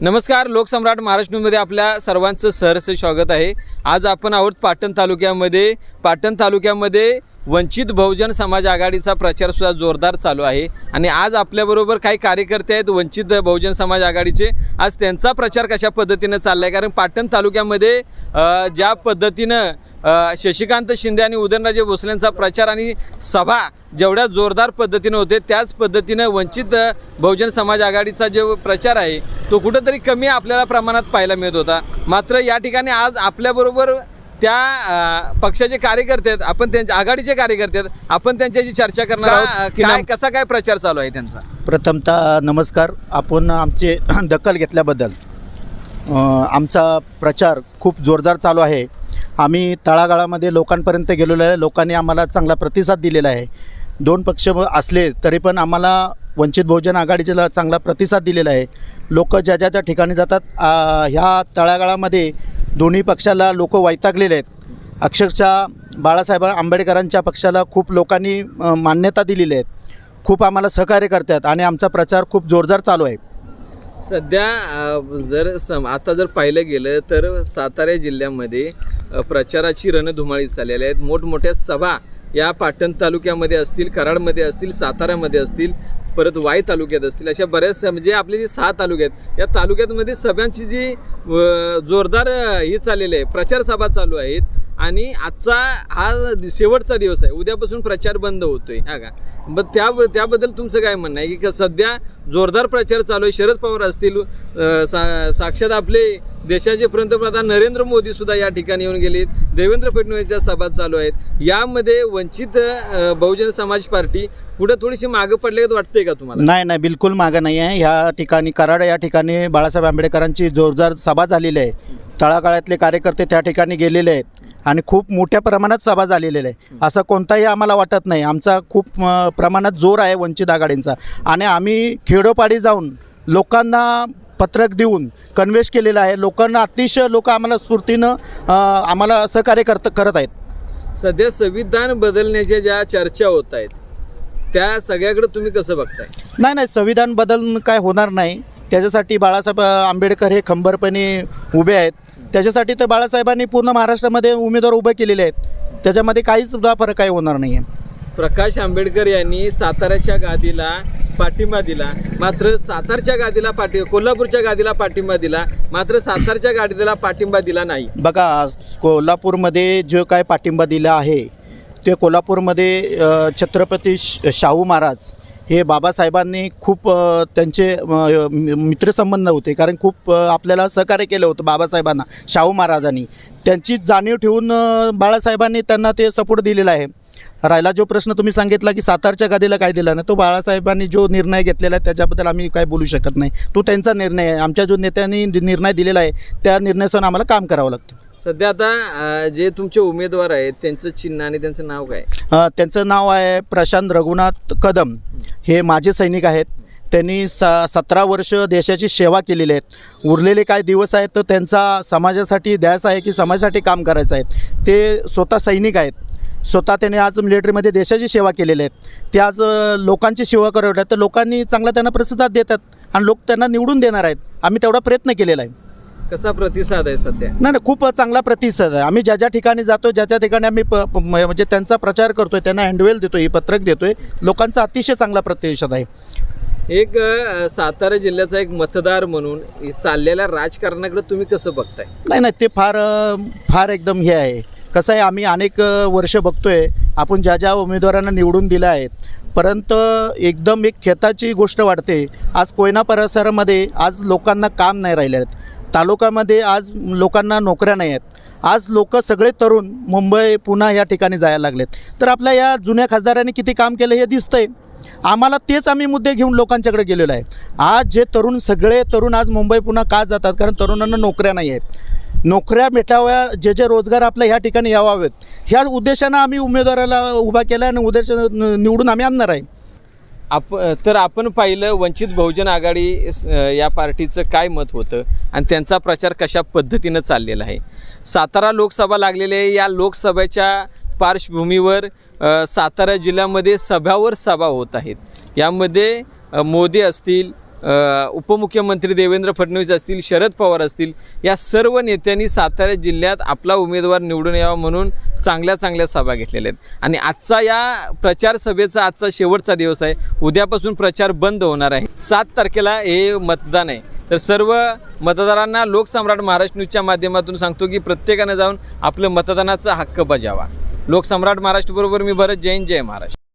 नमस्कार लोकसम्राट महाराष्ट्र न्यूजमध्ये आपल्या सर्वांचं सहर्ष स्वागत आहे. आज आपण आहोत पाटण तालुक्यामध्ये. पाटण तालुक्यामध्ये वंचित बहुजन समाज आघाडीचा प्रचार सुद्धा जोरदार चालू आहे. आणि आज आपल्याबरोबर काही कार्यकर्ते आहेत वंचित बहुजन समाज आघाडीचे. आज त्यांचा प्रचार कशा पद्धतीनं चालला आहे कारण पाटण तालुक्यामध्ये ज्या पद्धतीनं शशिकांत शिंदे आणि उदयनराजे भोसलेंचा प्रचार आणि सभा जेवढ्या जोरदार पद्धतीनं होते त्याच पद्धतीनं वंचित बहुजन समाज आघाडीचा जो प्रचार आहे तो कुठंतरी कमी आपल्याला प्रमाणात पाहायला मिळत होता. मात्र या ठिकाणी आज आपल्याबरोबर त्या पक्षाचे कार्यकर्ते आहेत आपण त्यांच्या आघाडीचे कार्यकर्ते आहेत आपण त्यांच्याशी चर्चा करणार आहोत की काय कसा काय प्रचार चालू आहे त्यांचा? प्रथमतः नमस्कार. आपण आमचे दखल घेतल्याबद्दल आमचा प्रचार खूप जोरदार चालू आहे. आम्ही तळागाळामध्ये लोकांपर्यंत गेलेलो आहे. लोकांनी आम्हाला चांगला प्रतिसाद दिलेला आहे. दोन पक्ष असले तरी पण आम्हाला वंचित बहुजन आघाडीला चांगला प्रतिसाद दिलेला आहे. लोक ज्या ज्या त्या ठिकाणी जातात ह्या तळागाळामध्ये दोन्ही पक्षाला लोक वैतागलेले आहेत. अक्षरशः बाळासाहेब आंबेडकरांच्या पक्षाला खूप लोकांनी मान्यता दिलेली आहेत खूप आम्हाला सहकार्य करतात आणि आमचा प्रचार खूप जोरदार चालू आहे. सध्या जर सम आता जर पाहिलं गेलं तर सातारा जिल्ह्यामध्ये प्रचाराची रणधुमाळी चाललेली आहेत. मोठमोठ्या सभा या पाटण तालुक्यामध्ये असतील कराडमध्ये असतील साताऱ्यामध्ये असतील. परत वाई तालुक्यात असतील अशा बऱ्याच म्हणजे आपले जे सहा तालुके आहेत या तालुक्यातमध्ये सगळ्यांची जी जोरदार ही चाललेली आहे प्रचार सभा चालू आहेत. आणि आजचा हा शेवटचा दिवस आहे. उद्यापासून प्रचार बंद होतोय. हा का? मग त्या त्याबद्दल तुमचं काय म्हणणं आहे? की का सध्या जोरदार प्रचार चालू आहे. शरद पवार असतील सा साक्षात आपले देशाचे पंतप्रधान नरेंद्र मोदी सुद्धा या ठिकाणी येऊन गेलेत. देवेंद्र फडणवीसच्या सभा चालू आहेत. यामध्ये वंचित बहुजन समाज पार्टी पुढे थोडीशी मागं पडले वाटते का तुम्हाला? नाही नाही बिलकुल मागं नाही आहे. ह्या ठिकाणी कराड या ठिकाणी बाळासाहेब आंबेडकरांची जोरदार सभा झालेली आहे. तळागाळातले कार्यकर्ते त्या ठिकाणी गेलेले आहेत. आणि खूप मोठ्या प्रमाणात सभा झालेली आहे असं कोणताही आम्हाला वाटत नाही. आमचा खूप प्रमाणात जोर आहे वंचित आघाडींचा. आणि आम्ही खेडोपाडी जाऊन लोकांना पत्रक देऊन कन्व्हेस केलेलं आहे. लोकांना अतिशय लोक आम्हाला स्फूर्तीनं आम्हाला सहकार्य करत करत आहेत. सध्या संविधान बदलण्याच्या ज्या चर्चा होत आहेत त्या सगळ्याकडे तुम्ही कसं बघताय? नाही नाही संविधान बदल काय होणार नाही. त्याच्यासाठी बाळासाहेब आंबेडकर हे खंबरपणे उभे आहेत. त्याच्यासाठी तर बाळासाहेबांनी पूर्ण महाराष्ट्रामध्ये उमेदवार उभे केलेले आहेत. त्याच्यामध्ये काहीच सुद्धा फरक काही होणार नाही आहे प्रकाश आंबेडकर यांनी साताऱ्याच्या गादीला पाठिंबा दिला. मात्र सातारच्या गादीला पाठी कोल्हापूरच्या गादीला पाठिंबा दिला. मात्र सातारच्या गादीला पाठिंबा दिला नाही. बघा कोल्हापूरमध्ये जो काय पाठिंबा दिला आहे ते कोल्हापूरमध्ये अ, छत्रपती श- शाहू महाराज हे बाबासाहेबांनी खूप त्यांचे मि- मित्रसंबंध होते. कारण खूप आपल्याला सहकार्य केलं होतं बाबासाहेबांना शाहू महाराजांनी. त्यांची जाणीव ठेवून बाळासाहेबांनी त्यांना ते सपोर्ट दिलेला आहे. राहिला जो प्रश्न तुम्ही सांगितला की सातारच्या गादीला काय दिला नाही तो बाळासाहेबांनी जो निर्णय घेतलेला आहे त्याच्याबद्दल आम्ही काय बोलू शकत नाही. तो त्यांचा निर्णय आहे. आमच्या जो नेत्यांनी निर्णय दिलेला आहे त्या निर्णयासह आम्हाला काम करावं लागतं. सध्या आता जे तुमचे उमेदवार आहेत त्यांचं चिन्ह आणि त्यांचं नाव काय? अ, त्यांचं नाव आहे प्रशांत रघुनाथ कदम. हे माझे सैनिक आहेत. त्यांनी स सतरा वर्ष देशाची सेवा केलेली आहेत. उरलेले काय दिवस आहेत तर त्यांचा समाजासाठी द्यास आहे की समाजासाठी काम करायचं आहे. ते स्वतः सैनिक आहेत. स्वतः त्यांनी आज मिलिटरीमध्ये देशाची सेवा केलेली आहेत ते आज अ, लोकांची सेवा करत आहेत. तर लोकांनी चांगला त्यांना प्रतिसाद देतात आणि लोक त्यांना निवडून देणार आहेत. आम्ही तेवढा प्रयत्न केलेला आहे. कसा प्रतिसाद आहे सध्या? नाही नाही खूप चांगला प्रतिसाद आहे. आम्ही ज्या ज्या ठिकाणी जातो ज्या त्या ठिकाणी आम्ही प प- म्हणजे त्यांचा प्रचार करतोय त्यांना हँडवेल देतोय पत्रक देतोय. लोकांचा अतिशय चांगला प्रतिसाद आहे. एक अं, सातारा जिल्ह्याचा एक मतदार म्हणून चाललेल्या राजकारणाकडे तुम्ही कसं बघताय? नाही नाही ते फार अ, फार एकदम हे आहे. कसं आहे आम्ही अनेक अ, वर्ष बघतोय. आपण ज्या ज्या उमेदवारांना निवडून दिलं आहेत परंतु एकदम एक खेताची गोष्ट वाटते. आज कोयना परिसरामध्ये आज लोकांना काम नाही राहिले आहेत तालुक्यामध्ये आज लोकांना नोकऱ्या नाही आहेत. आज लोक सगळे तरुण मुंबई पुन्हा या ठिकाणी जायला लागलेत. तर आपल्या या जुन्या खासदारांनी किती काम केलं हे दिसतंय. आम्हाला तेच आम्ही मुद्दे घेऊन लोकांच्याकडे गेलेलो आहे. आज जे तरुण सगळे तरुण आज मुंबई पुन्हा का जातात? कारण तरुणांना नोकऱ्या नाही आहेत. नोकऱ्या भेटाव्या जे जे रोजगार आपल्या ह्या ठिकाणी यावावेत. ह्या उद्देशानं आम्ही उमेदवाराला उभा केला आणि उद्देश निवडून आम्ही आणणार आहे. आप तर आपण पाहिलं वंचित बहुजन आघाडी या पार्टीचं काय मत होतं आणि त्यांचा प्रचार कशा पद्धतीनं चाललेला आहे. सातारा लोकसभा लागलेले या लोकसभेच्या पार्श्वभूमीवर सातारा जिल्ह्यामध्ये सभावर सभा होत आहेत. यामध्ये मोदी असतील उपमुख्यमंत्री देवेंद्र फडणवीस असतील शरद पवार असतील या सर्व नेत्यांनी सातारा जिल्ह्यात आपला उमेदवार निवडून यावा म्हणून चांगल्या चांगल्या सभा घेतलेल्या आहेत. आणि आजचा या प्रचार सभेचा आजचा शेवटचा दिवस आहे. उद्यापासून प्रचार बंद होणार आहे. सात तारखेला हे मतदान आहे. तर सर्व मतदारांना लोकसम्राट महाराष्ट्र न्यूजच्या माध्यमातून सांगतो की प्रत्येकानं जाऊन आपलं मतदानाचा हक्क बजावा. लोकसम्राट महाराष्ट्रबरोबर मी भरत. जैन जय महाराष्ट्र.